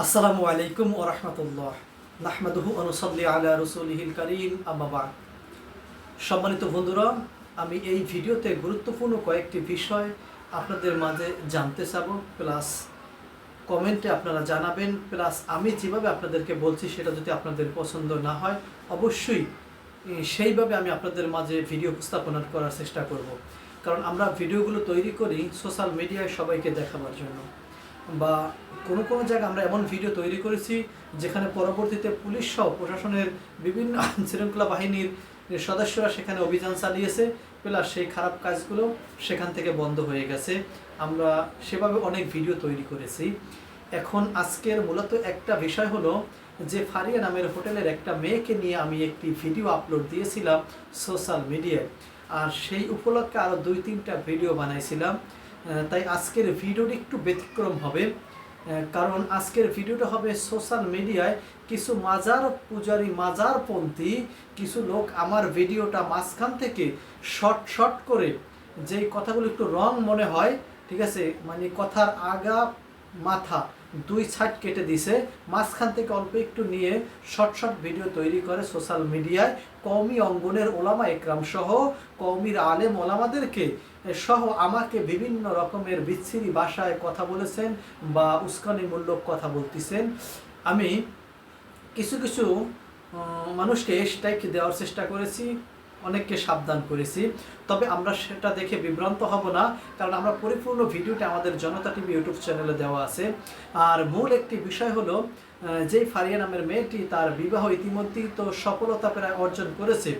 আসসালামু আলাইকুম ও রহমতুল্লাহ। নাহমাদুহু অনুসল্লি আলা রসুলহিল করিম আম্মাবাদ সম্মানিত বন্ধুরা, আমি এই ভিডিওতে গুরুত্বপূর্ণ কয়েকটি বিষয় আপনাদের মাঝে জানতে চাব, প্লাস কমেন্টে আপনারা জানাবেন, প্লাস আমি যেভাবে আপনাদেরকে বলছি সেটা যদি আপনাদের পছন্দ না হয়, অবশ্যই সেইভাবে আমি আপনাদের মাঝে ভিডিও উপস্থাপনা করার চেষ্টা করব। কারণ আমরা ভিডিওগুলো তৈরি করি সোশ্যাল মিডিয়ায় সবাইকে দেখাবার জন্য। বা কোনো কোনো জায়গায় আমরা এমন ভিডিও তৈরি করেছি যেখানে পরবর্তীতে পুলিশ সহ প্রশাসনের বিভিন্ন শৃঙ্খলা বাহিনীর সদস্যরা সেখানে অভিযান চালিয়েছে, প্লাস সেই খারাপ কাজগুলো সেখান থেকে বন্ধ হয়ে গেছে। আমরা সেভাবে অনেক ভিডিও তৈরি করেছি। এখন আজকের মূলত একটা বিষয় হলো যে ফারিয়া নামের হোটেলের একটা মেয়েকে নিয়ে আমি একটি ভিডিও আপলোড দিয়েছিলাম সোশ্যাল মিডিয়ায় আর সেই উপলক্ষে আরও দুই তিনটা ভিডিও বানাইছিলাম। তাই আজকের ভিডিওটি একটু ব্যতিক্রম হবে। কারণ আজকের ভিডিওটা হবে সোশ্যাল মিডিয়ায় কিছু মাজার পূজারি মাজার মাজারপন্থী, কিছু লোক আমার ভিডিওটা মাঝখান থেকে শর্ট শর্ট করে যেই কথাগুলো একটু রং মনে হয়, ঠিক আছে? মানে কথার আগা মাথা দুই সাইড কেটে দিছে। মাঝখান থেকে অল্প একটু নিয়ে শর্ট শর্ট ভিডিও তৈরি করে সোশ্যাল মিডিয়ায় কওমি অঙ্গনের ওলামা একরাম সহ কওমির আলেম ওলামাদেরকে সহ আমাকে বিভিন্ন রকমের বিচ্ছিরি ভাষায় কথা বলেছেন বা উস্কানিমূলক কথা বলতেছেন। আমি কিছু কিছু মানুষকে স্ট্রাইক দেওয়ার চেষ্টা করেছি। অনেককে সাবধান করেছি। তবে আমরা সেটা দেখে বিভ্রান্ত হব না, কারণ আমরা পরিপূর্ণ ভিডিওটা আমাদের জনতা টিভি ইউটিউব চ্যানেলে দেওয়া আছে। আর মূল একটি বিষয় হলো যেই ফারিয়া নামের মেয়েটি তার বিবাহ ইতিমধ্যেই তো সফলতা প্রায় অর্জন করেছে।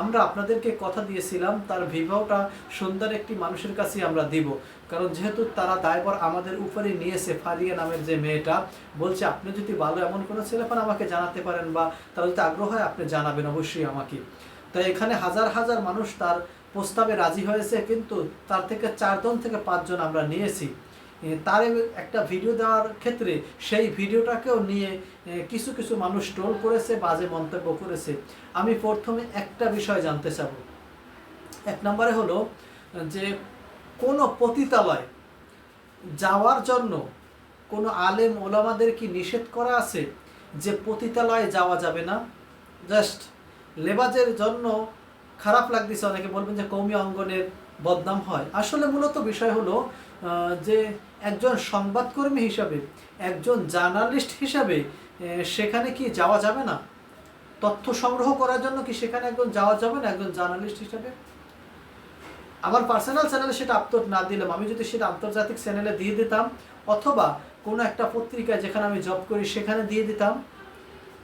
আমরা আপনাদেরকে কথা দিয়েছিলাম, তার বিবাহটা সুন্দর একটি মানুষের কাছে আমরা দিব। কারণ যেহেতু তারা দায়বর আমাদের উপরে নিয়েছে ফারিয়া নামের যে মেয়েটা, বলছে, আপনি যদি ভালো এমন কোনো ছেলে পান আমাকে জানাতে পারেন বা তার যদি আগ্রহ হয় আপনি জানাবেন অবশ্যই আমাকে। তাই এখানে হাজার হাজার মানুষ তার প্রস্তাবে রাজি হয়েছে, কিন্তু তার থেকে চারজন থেকে পাঁচজন আমরা নিয়েছি। তার একটা ভিডিও দেওয়ার ক্ষেত্রে সেই ভিডিওটাকেও নিয়ে কিছু কিছু মানুষ ট্রোল করেছে, বাজে মন্তব্য করেছে। আমি প্রথমে একটা বিষয় জানতে চাব। এক নম্বরে হলো, যে কোনো পতিতালয় যাওয়ার জন্য কোনো আলেম ওলামাদের কি নিষেধ করা আছে যে পতিতালয়ে যাওয়া যাবে না? জাস্ট লেবাজের জন্য খারাপ লাগতেছে, অনেকে বলবেন যে কৌমি অঙ্গনের বদনাম হয়। আসলে মূলত বিষয় হলো যে একজন সংবাদকর্মী হিসাবে, একজন জার্নালিস্ট হিসাবে সেখানে কি যাওয়া যাবে না? তথ্য সংগ্রহ করার জন্য কি সেখানে একজন যাওয়া যাবে না, একজন জার্নালিস্ট হিসাবে? আমার পার্সোনাল চ্যানেলে সেটা আপলোড না দিলাম। আমি যদি সেটা আন্তর্জাতিক চ্যানেলে দিয়ে দিতাম, অথবা কোনো একটা পত্রিকায় যেখানে আমি জব করি, সেখানে দিয়ে দিতাম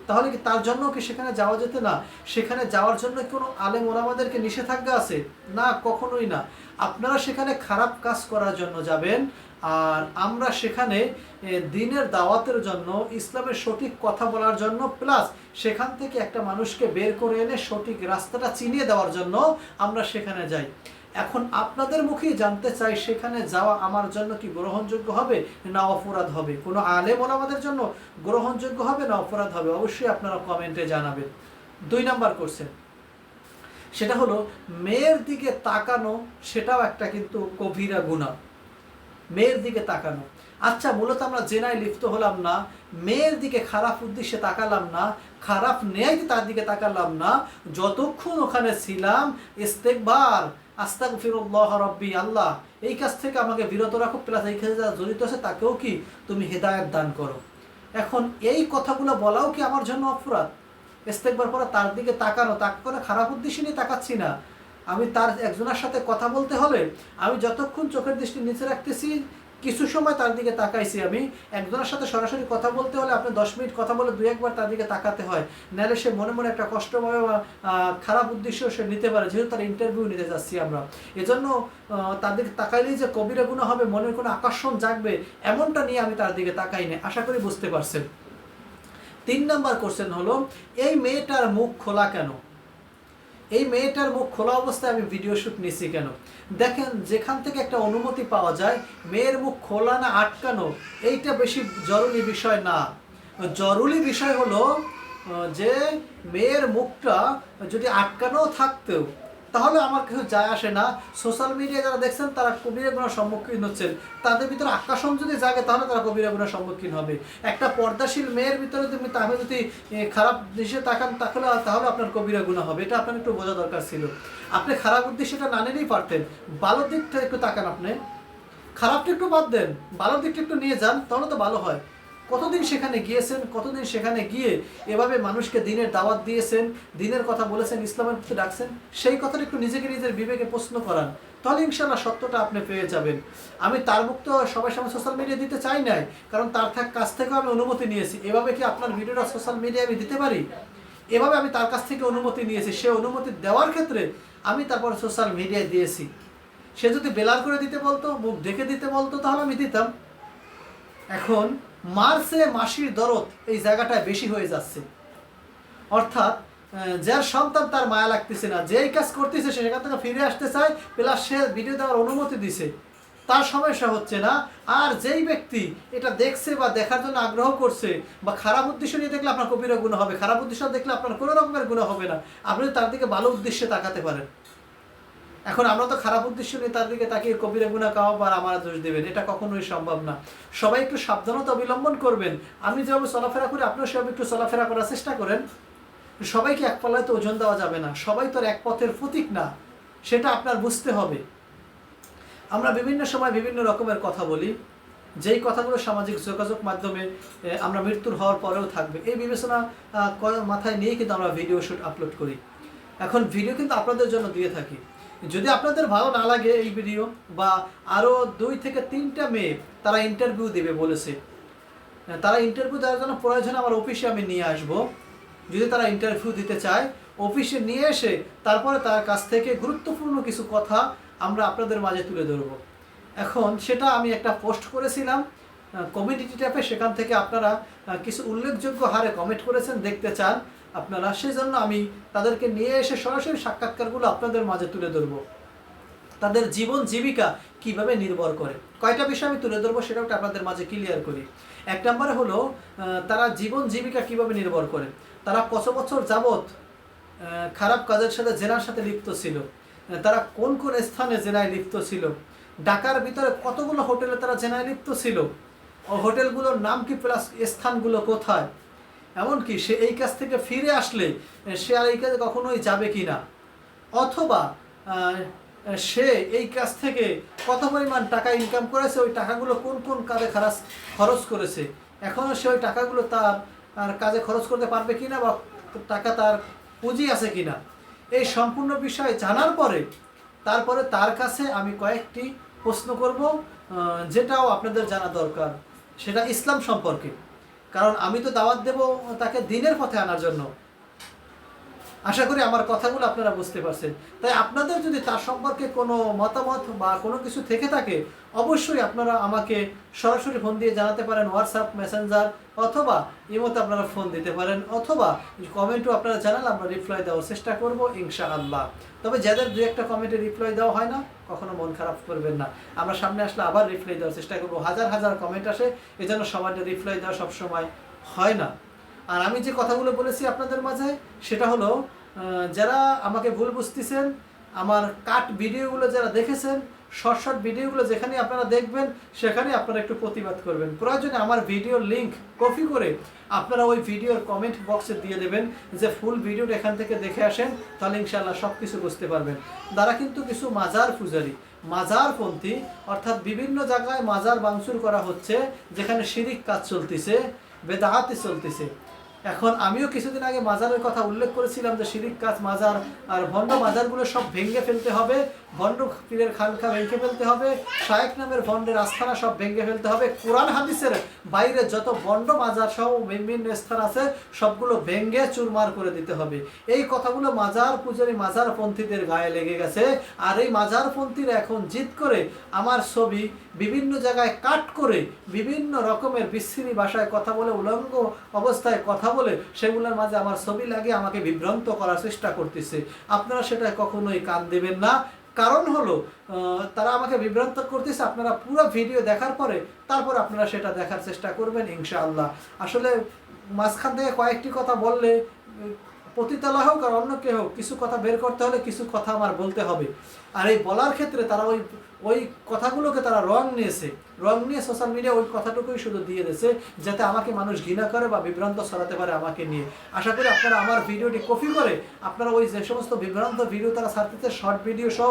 তাহলে কি তার জন্য কি সেখানে যাওয়া যেতে না? সেখানে যাওয়ার জন্য কোনো আলেম ওলামাদেরকে নিষেধাজ্ঞা আছে? না, কখনোই না। আপনারা সেখানে খারাপ কাজ করার জন্য যাবেন, আর আমরা সেখানে দিনের দাওয়াতের জন্য, ইসলামের সঠিক কথা বলার জন্য, প্লাস সেখান থেকে একটা মানুষকে বের করে এনে সঠিক রাস্তাটা চিনিয়ে দেওয়ার জন্য আমরা সেখানে যাই। এখন আপনাদের মুখেই জানতে চাই, সেখানে যাওয়া আমার জন্য কি গ্রহণযোগ্য হবে না অপরাধ হবে? কোনো আলেম আমাদের জন্য গ্রহণযোগ্য হবে না অপরাধ হবে? অবশ্যই আপনারা কমেন্টে জানাবেন। দুই নাম্বার করছেন সেটা হলো, মেয়ের দিকে তাকানো, সেটাও একটা কিন্তু কবিরা গুণা। মেয়ের দিকে তাকানো। আচ্ছা মূলত আমরা জেনায় লিপ্ত হলাম না, মেয়ের দিকে খারাপ উদ্দেশ্যে তাকালাম না, খারাপ নেয় তার দিকে তাকালাম না, যতক্ষণ ওখানে ছিলাম, ইস্তেকবার আস্তাক ফিরুল্লাহ রব্বি, আল্লাহ, এই কাজ থেকে আমাকে বিরত রাখো, প্লাস এই কাজে যারা জড়িত আছে তাকেও কি তুমি হেদায়ত দান করো। এখন এই কথাগুলো বলাও কি আমার জন্য অপরাধ? ইস্তেকবার পরে তার দিকে তাকানো, তাকে করে খারাপ উদ্দেশ্যে নিয়ে তাকাচ্ছি না। আমি তার একজনের সাথে কথা বলতে হলে আমি যতক্ষণ চোখের দৃষ্টি নিচে রাখতেছি কিছু সময় তার দিকে তাকাইছি আমি। একজনের সাথে সরাসরি কথা বলতে হলে আপনি দশ মিনিট কথা বলে দু একবার তার দিকে তাকাতে হয়। নাহলে সে মনে মনে একটা কষ্ট পাবে বা খারাপ উদ্দেশ্য সে নিতে পারে, যেহেতু তার ইন্টারভিউ নিতে যাচ্ছি আমরা। এজন্য দিকে তাকাইলেই যে কবিরা গুণ হবে, মনের কোনো আকর্ষণ জাগবে, এমনটা নিয়ে আমি তার দিকে তাকাই না আশা করি বুঝতে পারছেন। তিন নাম্বার কোশ্চেন হলো, এই মেয়েটার মুখ খোলা কেন? এই মেয়েটার মুখ খোলা অবস্থায় আমি ভিডিও শ্যুট নিছি কেন? দেখেন, যেখান থেকে একটা অনুমতি পাওয়া যায়, মেয়ের মুখ খোলা না আটকানো, এইটা বেশি জরুরি বিষয় না। জরুরি বিষয় হলো যে মেয়ের মুখটা যদি আটকানো থাকতেও তাহলে আমার কিছু যায় আসে না। সোশ্যাল মিডিয়া যারা দেখছেন, তারা কবিরা গুণার সম্মুখীন হচ্ছেন। তাদের ভিতরে আকর্ষণ যদি জাগে, তাহলে তারা কবিরা গুণার সম্মুখীন হবে। একটা পর্দাশীল মেয়ের ভিতরে তুমি তাহলে যদি খারাপ দৃশ্যে তাকান, তাহলে তাহলে আপনার কবিরা গুণা হবে। এটা আপনার একটু বোঝা দরকার ছিল। আপনি খারাপ উদ্দেশ্যটা না নিলেই পারতেন। ভালো দিকটা একটু তাকান আপনি। খারাপটা একটু বাদ দেন। ভালো দিকটা একটু নিয়ে যান, তাহলে তো ভালো হয়। কতদিন সেখানে গিয়েছেন, কতদিন সেখানে গিয়ে এভাবে মানুষকে দিনের দাওয়াত দিয়েছেন, দিনের কথা বলেছেন, ইসলামের প্রতি ডাকছেন, সেই কথাটা একটু নিজেকে নিজের বিবেকে প্রশ্ন করান। তাহলে ইনশাল্লাহ সত্যটা আপনি পেয়ে যাবেন। আমি তার মুক্ত সবার সামনে সোশ্যাল মিডিয়া দিতে চাই নাই, কারণ তার থাক- কাছ থেকেও আমি অনুমতি নিয়েছি। এভাবে কি আপনার ভিডিওটা সোশ্যাল মিডিয়ায় আমি দিতে পারি? এভাবে আমি তার কাছ থেকে অনুমতি নিয়েছি। সে অনুমতি দেওয়ার ক্ষেত্রে আমি তারপর সোশ্যাল মিডিয়ায় দিয়েছি। সে যদি বেলার করে দিতে বলতো, মুখ ঢেকে দিতে বলতো, তাহলে আমি দিতাম। এখন মার্সে মাসির দরদ এই জায়গাটায় বেশি হয়ে যাচ্ছে। অর্থাৎ যার সন্তান তার মায়া লাগতেছে না, যেই কাজ করতেছে সে সেখান থেকে ফিরে আসতে চায় প্লাস সে ভিডিও দেওয়ার অনুমতি দিছে। তার সমস্যা হচ্ছে না, আর যেই ব্যক্তি এটা দেখছে বা দেখার জন্য আগ্রহ করছে বা খারাপ উদ্দেশ্য নিয়ে দেখলে আপনার কবিরা গুণ হবে, খারাপ উদ্দেশ্য দেখলে আপনার কোনো রকমের গুণ হবে না। আপনি তার দিকে ভালো উদ্দেশ্যে তাকাতে পারেন। এখন আমরা তো খারাপ উদ্দেশ্য নিয়ে তার দিকে তাকিয়ে কবিরা গুণা কাও আর আমার দোষ দেবেন। এটা কখনোই সম্ভব না। সবাই একটু সাবধানতা অবলম্বন করবেন। আমি যেভাবে চলাফেরা করি আপনিও সেভাবে একটু চলাফেরা করার চেষ্টা করেন। সবাইকে এক পাল্লায় তো ওজন দেওয়া যাবে না। সবাই তো এক পথের প্রতীক না। সেটা আপনার বুঝতে হবে। আমরা বিভিন্ন সময় বিভিন্ন রকমের কথা বলি। যেই কথাগুলো সামাজিক যোগাযোগ মাধ্যমে আমরা মৃত্যুর হওয়ার পরেও থাকবে। এই বিবেচনা মাথায় নিয়ে কিন্তু আমরা ভিডিও শুট আপলোড করি। এখন ভিডিও কিন্তু আপনাদের জন্য দিয়ে থাকি। যদি আপনাদের ভালো না লাগে এই ভিডিও বা আরও দুই থেকে তিনটা মেয়ে তারা ইন্টারভিউ দেবে বলেছে তারা ইন্টারভিউ দেওয়ার জন্য প্রয়োজনে আমার অফিসে আমি নিয়ে আসব। যদি তারা ইন্টারভিউ দিতে চায় অফিসে নিয়ে এসে তারপরে তার কাছ থেকে গুরুত্বপূর্ণ কিছু কথা আমরা আপনাদের মাঝে তুলে ধরব। এখন সেটা আমি একটা পোস্ট করেছিলাম কমিউনিটি ট্যাপে সেখান থেকে আপনারা কিছু উল্লেখযোগ্য হারে কমেন্ট করেছেন, দেখতে চান। আপনারা সেই জন্য আমি তাদেরকে নিয়ে এসে সরাসরি সাক্ষাৎকারগুলো আপনাদের মাঝে তুলে ধরবো। তাদের জীবন জীবিকা কীভাবে নির্ভর করে? কয়টা বিষয় আমি তুলে ধরবো সেটাও আপনাদের মাঝে ক্লিয়ার করি। এক নম্বরে হলো তারা জীবন জীবিকা কীভাবে নির্ভর করে? তারা কত বছর যাবত খারাপ কাজের সাথে জেনার সাথে লিপ্ত ছিল? তারা কোন কোন স্থানে জেনায় লিপ্ত ছিল? ঢাকার ভিতরে কতগুলো হোটেলে তারা জেনায় লিপ্ত ছিল? হোটেলগুলোর নাম কি প্লাস স্থানগুলো কোথায়? এমনকি সে এই কাজ থেকে ফিরে আসলে সে আর এই কাজে কখনোই যাবে কি না অথবা সে এই কাজ থেকে কত পরিমাণ টাকা ইনকাম করেছে, ওই টাকাগুলো কোন কোন কাজে খরচ খরচ করেছে? এখনও সে ওই টাকাগুলো তার আর কাজে খরচ করতে পারবে কি না বা টাকা তার পুঁজি আছে কি না এই সম্পূর্ণ বিষয় জানার পরে, তারপরে তার কাছে আমি কয়েকটি প্রশ্ন করব যেটাও আপনাদের জানা দরকার। সেটা ইসলাম সম্পর্কে। কারণ আমি তো দাওয়াত দেব তাকে দিনের পথে আনার জন্য। আশা করি আমার কথাগুলো আপনারা বুঝতে পারছেন। তাই আপনাদের যদি তার সম্পর্কে কোনো মতামত বা কোনো কিছু থেকে থাকে, অবশ্যই আপনারা আমাকে সরাসরি ফোন দিয়ে জানাতে পারেন হোয়াটসঅ্যাপ মেসেঞ্জার অথবা ইমোতে আপনারা ফোন দিতে পারেন অথবা কমেন্টও আপনারা জানালে আমরা রিপ্লাই দেওয়ার চেষ্টা করব ইনশাআল্লাহ। তবে যাদের দু একটা কমেন্টে রিপ্লাই দেওয়া হয় না, কখনো মন খারাপ করবেন না। আমরা সামনে আসলে আবার রিপ্লাই দেওয়ার চেষ্টা করব। হাজার হাজার কমেন্ট আসে, এজন্য সবার রিপ্লাই দেওয়া সবসময় হয় না। আর আমি যে কথাগুলো বলেছি আপনাদের মাঝে, সেটা হলো যারা আমাকে ভুল বুঝতেছেন, আমার কাট ভিডিওগুলো যারা দেখেছেন, শর্ট শর্ট ভিডিওগুলো যেখানে আপনারা দেখবেন, সেখানে আপনারা একটু প্রতিবাদ করবেন। প্রয়োজনে আমার ভিডিওর লিঙ্ক কপি করে আপনারা ওই ভিডিওর কমেন্ট বক্সে দিয়ে দেবেন, যে ফুল ভিডিওটা এখান থেকে দেখে আসেন, তাহলে ইনশাল্লাহ সব কিছু বুঝতে পারবেন। তারা কিন্তু কিছু মাজার পূজারি। মাজারপন্থী অর্থাৎ বিভিন্ন জায়গায় মাজার বাংচুর করা হচ্ছে, যেখানে শিরিক কাজ চলতেছে, বেদাহাতি চলতেছে। এখন আমিও কিছুদিন আগে মাজারের কথা উল্লেখ করেছিলাম যে শিরিক কাজ মাজার আর ভণ্ড মাজারগুলো সব ভেঙে ফেলতে হবে। ভণ্ড পীরের খানখা ভেঙে ফেলতে হবে শায়েক নামের ভণ্ডের আস্থানা সব ভেঙে ফেলতে হবে। কোরআন হাদিসের বাইরে যত ভণ্ড মাজার সহ বিভিন্ন স্থান আছে, সবগুলো ভেঙে চুরমার করে দিতে হবে। এই কথাগুলো মাজার পূজারী, মাজার পন্থীদের গায়ে লেগে গেছে। আর এই মাজার পন্থীরা এখন জিদ করে আমার ছবি বিভিন্ন জায়গায় কাট করে বিভিন্ন রকমের বিচ্ছিরি ভাষায় কথা বলে, উলঙ্গ অবস্থায় কথা বলে, সেগুলোর মাঝে আমার ছবি লাগিয়ে আমাকে বিভ্রান্ত করার চেষ্টা করতেছে। আপনারা সেটা কখনোই কান দেবেন না। কারণ হলো তারা আমাকে বিভ্রান্ত করতেছে, আপনারা পুরো ভিডিও দেখার পরে তারপর আপনারা সেটা দেখার চেষ্টা করবেন, ইনশাআল্লাহ। আসলে মাঝখান থেকে কয়েকটি কথা বললে পতিতালা হোক আর অন্য কে হোক, কিছু কথা বের করতে হলে কিছু কথা আমার বলতে হবে। আর এই বলার ক্ষেত্রে তারা ওই ওই কথাগুলোকে তারা রং নিয়েছে। রং নিয়ে সোশ্যাল মিডিয়া ওই কথাটুকুই শুধু দিয়ে দিয়েছে, যাতে আমাকে মানুষ ঘৃণা করে বা বিভ্রান্ত ছড়াতে পারে আমাকে নিয়ে। আশা করি আপনারা আমার ভিডিওটি কপি করে আপনারা ওই যে সমস্ত বিভ্রান্ত ভিডিও তারা ছাড়তেছে শর্ট ভিডিও সহ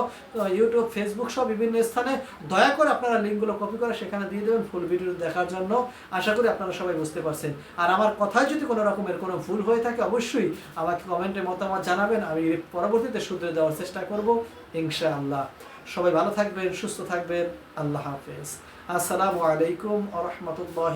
ইউটিউব ফেসবুক সহ বিভিন্ন স্থানে, দয়া করে আপনারা লিঙ্কগুলো কপি করে সেখানে দিয়ে দেবেন ফুল ভিডিও দেখার জন্য। আশা করি আপনারা সবাই বুঝতে পারছেন। আর আমার কথায় যদি কোনো রকমের কোনো ভুল হয়ে থাকে, অবশ্যই আমাকে কমেন্টে মতামত জানাবেন। আমি পরবর্তীতে শুধরে দেওয়ার চেষ্টা করব, ইনশাআল্লাহ। সবাই ভালো থাকবেন, সুস্থ থাকবেন। আল্লাহ হাফেজ। আসসালামু আলাইকুম আ রহমতুল্লাহ